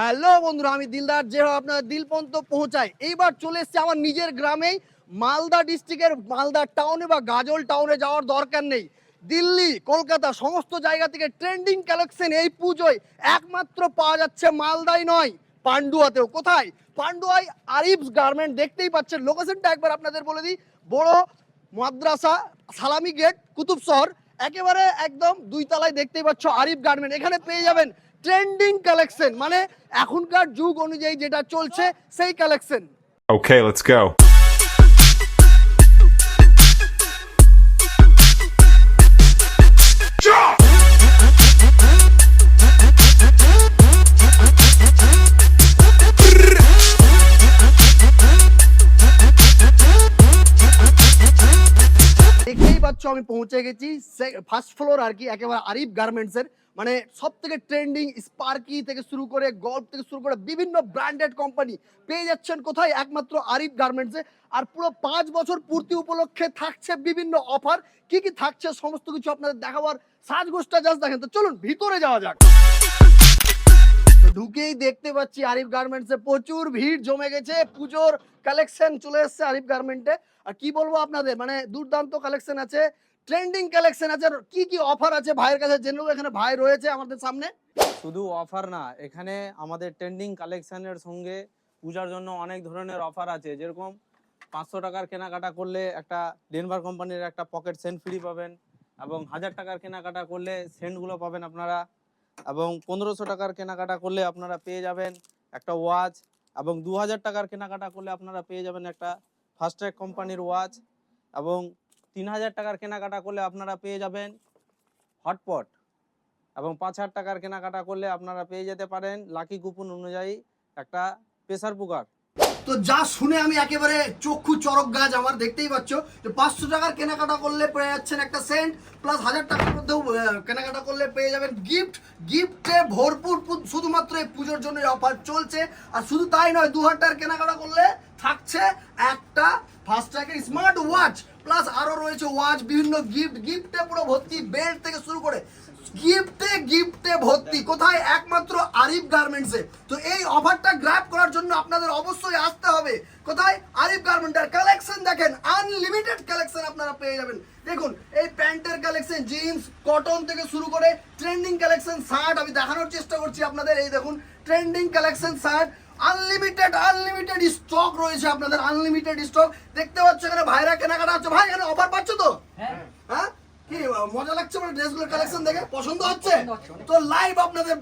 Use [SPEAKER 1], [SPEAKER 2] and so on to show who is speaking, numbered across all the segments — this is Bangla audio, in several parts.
[SPEAKER 1] হ্যালো বন্ধুরা, আমি দিলদার যেভাবে আপনার দিল পর্যন্ত পৌঁছাই। এইবার চলে এসেছি আমার নিজের গ্রামেই, মালদা ডিস্ট্রিক্টের মালদা টাউনে বা গাজল টাউনে যাওয়ার দরকার নেই। দিল্লি, কলকাতা, সমস্ত জায়গা থেকে ট্রেন্ডিং কালেকশন এই পুজোয় একমাত্র পাওয়া যাচ্ছে মালদাই নয়, পান্ডুয়াতেও। কোথায়? পান্ডুয়ায় আরিফস গার্মেন্ট দেখতেই পাচ্ছেন। লোকেশনটা একবার আপনাদের বলে দিই। বড় মাদ্রাসা, সালামি গেট কুতুব শহর একেবারে একদম দুই তলায় দেখতেই পাচ্ছ আরিফ গার্মেন্ট এখানে পেয়ে যাবেন ট্রেন্ডিং কালেকশন মানে এখনকার যুগ অনুযায়ী যেটা চলছে সেই কালেকশন
[SPEAKER 2] ওকে লেটস go.
[SPEAKER 1] আমি পৌঁছে গেছি ফার্স্ট ফ্লোর আর কি, একেবারে আরিফ গার্মেন্টসের মানে সব থেকে ট্রেন্ডিং স্পার্কি থেকে শুরু করে গল্প থেকে শুরু করে বিভিন্ন ব্র্যান্ডেড কোম্পানি পেয়ে যাচ্ছেন কোথায়? একমাত্র আরিফ গার্মেন্টসে আর পুরো পাঁচ বছর পূর্তি উপলক্ষে থাকছে বিভিন্ন অফার কি কি থাকছে, সমস্ত কিছু আপনাদের দেখাবার সাজগোষ্ঠটা জাস্ট দেখেন। তো চলুন, ভিতরে যাওয়া যাক। ঢুকেই দেখতে পাচ্ছি আরিফ গার্মেন্টসে প্রচুর ভিড় জমে গেছে, পুজোর কালেকশন চলে এসেছে আরিফ গার্মেন্টে আর কি বলব আপনাদের মানে দুর্দান্ত কালেকশন আছে ট্রেন্ডিং কালেকশন আছে কি কি অফার আছে ভাইয়ের কাছে জেনে। এখানে ভাই রয়েছে আমাদের সামনে
[SPEAKER 3] শুধু অফার না, এখানে আমাদের ট্রেন্ডিং কালেকশনের সঙ্গে পূজার জন্য অনেক ধরনের অফার আছে যেরকম পাঁচশো টাকার কেনাকাটা করলে একটা ডেনভার কোম্পানির একটা পকেট সেন্ট ফ্রি পাবেন, এবং হাজার টাকার কেনাকাটা করলে সেন্টগুলো পাবেন আপনারা এবং পনেরোশো টাকার কেনাকাটা করলে আপনারা পেয়ে যাবেন একটা ওয়াচ এবং দু হাজার টাকার কেনাকাটা করলে আপনারা পেয়ে যাবেন একটা ফার্স্ট ট্র্যাক কোম্পানির ওয়াচ এবং তিন হাজার টাকার কেনাকাটা করলে আপনারা পেয়ে যাবেন হটপট এবং পাঁচ হাজার টাকার কেনাকাটা করলে আপনারা পেয়ে যেতে পারেন লাকি কুপন অনুযায়ী একটা প্রেশার কুকার
[SPEAKER 1] তো যা শুনে আমি একেবারে চক্ষু চরক গাছ আমার, দেখতেই পাচ্ছ যে পাঁচশো টাকার কেনাকাটা করলে পেয়ে যাচ্ছেন একটা সেন্ট প্লাস হাজার টাকার মধ্যেও কেনাকাটা করলে পেয়ে যাবেন গিফট গিফটে ভরপুর শুধুমাত্র এই পুজোর জন্য অফার চলছে। আর শুধু তাই নয়, দু হাজার কেনাকাটা করলে থাকছে একটা ফার্স্ট ট্র্যাকের স্মার্ট ওয়াচ প্লাস আরও রয়েছে ওয়াচ বিভিন্ন গিফট গিফটে পুরো ভর্তি বেল্ট থেকে শুরু করে গিফটে গিফটে ভর্তি। কোথায়? একমাত্র আরিফ গার্মেন্টসে তো এই অফারটা গ্র্যাব করার জন্য আপনাদের অবশ্যই আসতে হবে। কোথায়? আরিফ গার্মেন্টের কালেকশন দেখেন আনলিমিটেড কালেকশন আপনারা পেয়ে যাবেন। দেখুন, এই প্যান্টের কালেকশন জিন্স কটন থেকে শুরু করে ট্রেন্ডিং কালেকশন শার্ট আমি দেখানোর চেষ্টা করছি আপনাদের। এই দেখুন trending collection shirt unlimited unlimited stock রয়েছে আপনাদের আনলিমিটেড স্টক দেখতে পাচ্ছ এখানে ভাইরা কেনাকাটা হচ্ছে। ভাই, এখানে অফার পাচ্ছ তো? হ্যাঁ। মজা লাগছে মানে ড্রেসগুলোর কালেকশন দেখে? পছন্দ হচ্ছে? তো লাইভ আপনাদের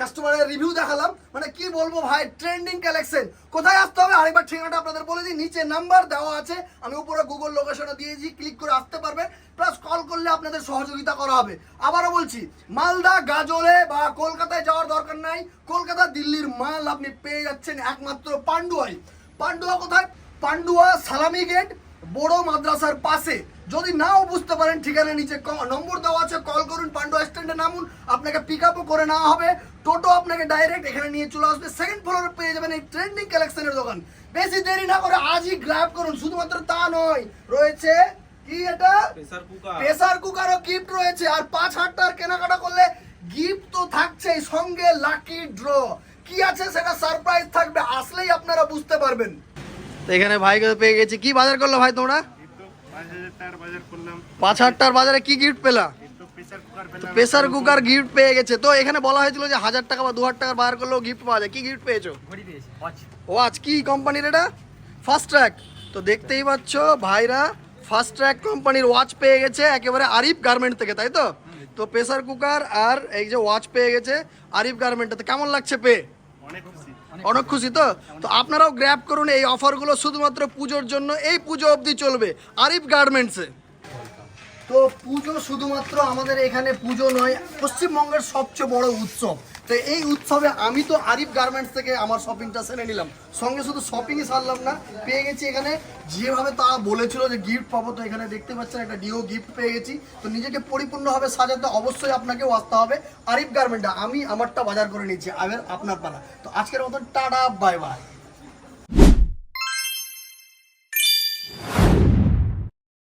[SPEAKER 1] কাস্টমারের রিভিউ দেখালাম। মানে কি বলব ভাই ট্রেন্ডিং কালেকশন কোথায় আসতে হবে? আরেকবার ঠিকানাটা আপনাদের বলে দিই। নিচে নাম্বার দেওয়া আছে। আমি উপরে গুগল লোকেশনে দিয়েছি ক্লিক করে আসতে পারবেন প্লাস কল করলে আপনাদের সহযোগিতা করা হবে। আবারও বলছি মালদা গাজলে বা কলকাতায় যাওয়ার দরকার নাই। কলকাতা দিল্লির মাল আপনি পেয়ে যাচ্ছেন একমাত্র পান্ডুয়ায় পান্ডুয়া কোথায়? পান্ডুয়া সালামি গেট বড় মাদ্রাসার পাশে। যদি নাও বুঝতে পারেন ঠিকানা নিচে নম্বর দেওয়া আছে কল করুন পান্ডু স্ট্যান্ডে নামুন। আপনাকে পিক আপও করে নেওয়া হবে। টোটো আপনাকে ডাইরেক্ট এখানে নিয়ে চলে আসবে। সেকেন্ড ফ্লোরে পেয়ে যাবেন এই ট্রেন্ডিং কালেকশনের দোকান। বেশি দেরি না করে আজই গ্র্যাব করুন। শুধুমাত্র তা নয় রয়েছে কি এটা?
[SPEAKER 3] প্রেসার কুকার
[SPEAKER 1] প্রেসার কুকারও গিফট রয়েছে। আর পাঁচ হাজার টাকার কেনাকাটা করলে গিফট তো থাকছেই। সঙ্গে লাকি ড্র কি আছে সেটা সারপ্রাইজ থাকবে আসলেই আপনারা বুঝতে পারবেন। এখানে ভাইকে পেয়ে গেছি। কি বাজার করল ভাই তোমরা?
[SPEAKER 4] পাঁচ হাজার বাজার
[SPEAKER 1] কি গিফট পেলা?
[SPEAKER 4] প্রেসার কুকার
[SPEAKER 1] গিফট পেয়ে গেছে। তো এখানে বলা হয়েছিল যে হাজার টাকা বা দু হাজার টাকার বাজার করলেও গিফট পাওয়া যায়। কি গিফট পেয়েছ? ওয়াচ কি কোম্পানির এটা? ফার্স্ট ট্র্যাক তো দেখতেই পাচ্ছ ভাইরা ফার্স্ট ট্র্যাক কোম্পানির ওয়াচ পেয়ে গেছে একেবারে আরিফ গার্মেন্ট থেকে তাই তো? তো প্রেসার কুকার আর এই যে ওয়াচ পেয়ে গেছে আরিফ গার্মেন্টে কেমন লাগছে পেয়ে?
[SPEAKER 4] অনেক খুশি।
[SPEAKER 1] তো? তো আপনারাও গ্র্যাব করুন এই অফারগুলো শুধুমাত্র পুজোর জন্য। এই পুজো অবধি চলবে। আরিফ গার্মেন্টসে তো পুজো শুধুমাত্র আমাদের এখানে পুজো নয় পশ্চিমবঙ্গের সবচেয়ে বড় উৎসব। তো এই উৎসবে আমি তো আরিফ গার্মেন্টস থেকে আমার শপিংটা সেরে নিলাম। সঙ্গে শুধু শপিংই সারলাম না, পেয়ে গেছি এখানে। যেভাবে তারা বলেছিল যে গিফট পাবো, তো এখানে দেখতে পাচ্ছেন একটা ডিও গিফট পেয়ে গেছি। তো নিজেকে পরিপূর্ণভাবে সাজাতে অবশ্যই আপনাকেও আসতে হবে আরিফ গার্মেন্টটা আমি আমারটা বাজার করে নিচ্ছি আবার আপনার পালা। তো আজকের মতন, টাটা বাই বাই